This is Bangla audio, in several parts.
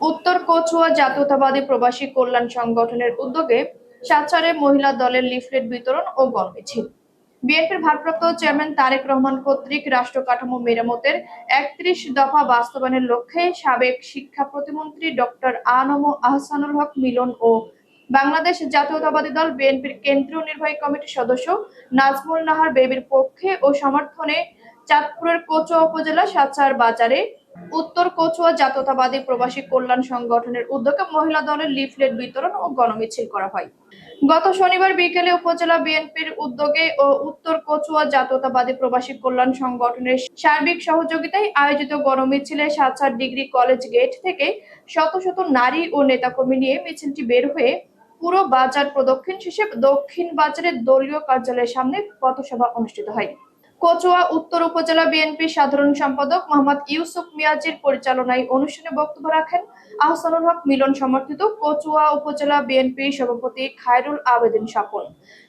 উত্তর কচুয়া জাতীয়তাবাদী প্রবাসী কল্যাণ সংগঠনের উদ্যোগে সাতচারে মহিলা দলের লিফলেট বিতরণ ও গণমিছিল। বিএনপির ভারপ্রাপ্ত চেয়ারম্যান তারেক রহমান কর্তৃক রাষ্ট্র কাঠামো মেরামতের একত্রিশ দফা বাস্তবায়নের লক্ষ্যে সাবেক শিক্ষা প্রতিমন্ত্রী ডক্টর আনম আহসানুল হক মিলন ও বাংলাদেশ জাতীয়তাবাদী দল বিএনপির কেন্দ্রীয় নির্বাহী কমিটির সদস্য নাজমুল নাহার বেবির পক্ষে ও সমর্থনে চাঁদপুরের কচুয়া উপজেলা সাতচার বাজারে উত্তর কচুয়া জাতীয়তাবাদী প্রবাসী কল্যাণ সংগঠনের উদ্যোগে মহিলা দলের লিফলেট বিতরণ ও গণমিছিল করা হয়। গত শনিবার বিকেলে উপজেলা বিএনপির উদ্যোগে ও উত্তর কচুয়া জাতীয়তাবাদী প্রবাসী কল্যাণ সংগঠনের সার্বিক সহযোগিতায় আয়োজিত গণমিছিলে সাত সাত ডিগ্রি কলেজ গেট থেকে শত শত নারী ও নেতাকর্মী নিয়ে মিছিলটি বের হয়ে পুরো বাজার প্রদক্ষিণ শেষে দক্ষিণ বাজারের দলীয় কার্যালয়ের সামনে পথসভা অনুষ্ঠিত হয়। কচুয়া উত্তর উপজেলা বিএনপি সাধারণ সম্পাদক মোহাম্মদ ইউসুফ মিয়াজির পরিচালনায় অনুষ্ঠানে বক্তব্য রাখেন আহসানুল হক মিলন সমর্থিত কচুয়া উপজেলা বিএনপি সভাপতি খায়রুল আবেদিন স্বপন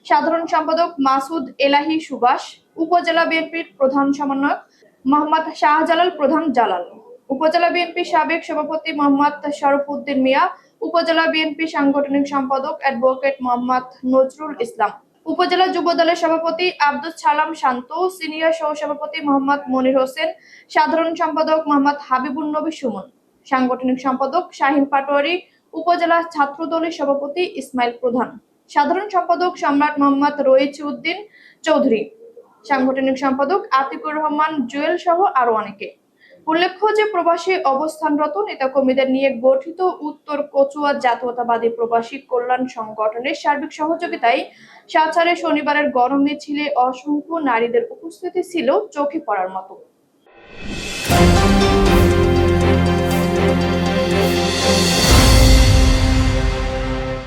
সাধারণ সম্পাদক মাসুদ এলাহি সুভাষ, উপজেলা বিএনপির প্রধান সমন্বয়ক মোহাম্মদ শাহজালাল, প্রধান জালাল। উপজেলা বিএনপি সাবেক সভাপতি মোহাম্মদ শরফুদ্দিন মিয়া, উপজেলা বিএনপি সাংগঠনিক সম্পাদক অ্যাডভোকেট মোহাম্মদ নজরুল ইসলাম। উপজেলা যুব দলের সভাপতি আব্দুল সালাম শান্ত, সিনিয়র সহ সভাপতি মোহাম্মদ মনির হোসেন, সাধারণ সম্পাদক মোহাম্মদ হাবিবুন নবী সুমন, সাংগঠনিক সম্পাদক শাহিন পাটোয়ারি, উপজেলা ছাত্র দলের সভাপতি ইসমাইল প্রধান, সাধারণ সম্পাদক সম্রাট মোহাম্মদ রইচ উদ্দিন চৌধুরী, সাংগঠনিক সম্পাদক আতিকুর রহমান জুয়েল সহ আরও অনেকে। উল্লেখ্য যে প্রবাসী অবস্থানরত নেতাকর্মীদের নিয়ে গঠিত উত্তর কচুয়া জাতীয়তাবাদী প্রবাসী কল্যাণ সংগঠনের সার্বিক সহযোগিতায় সাচারে শনিবারের গরমে ছিলে অসংখ্য নারীদের উপস্থিতি ছিল, চোখে পড়ার মতো।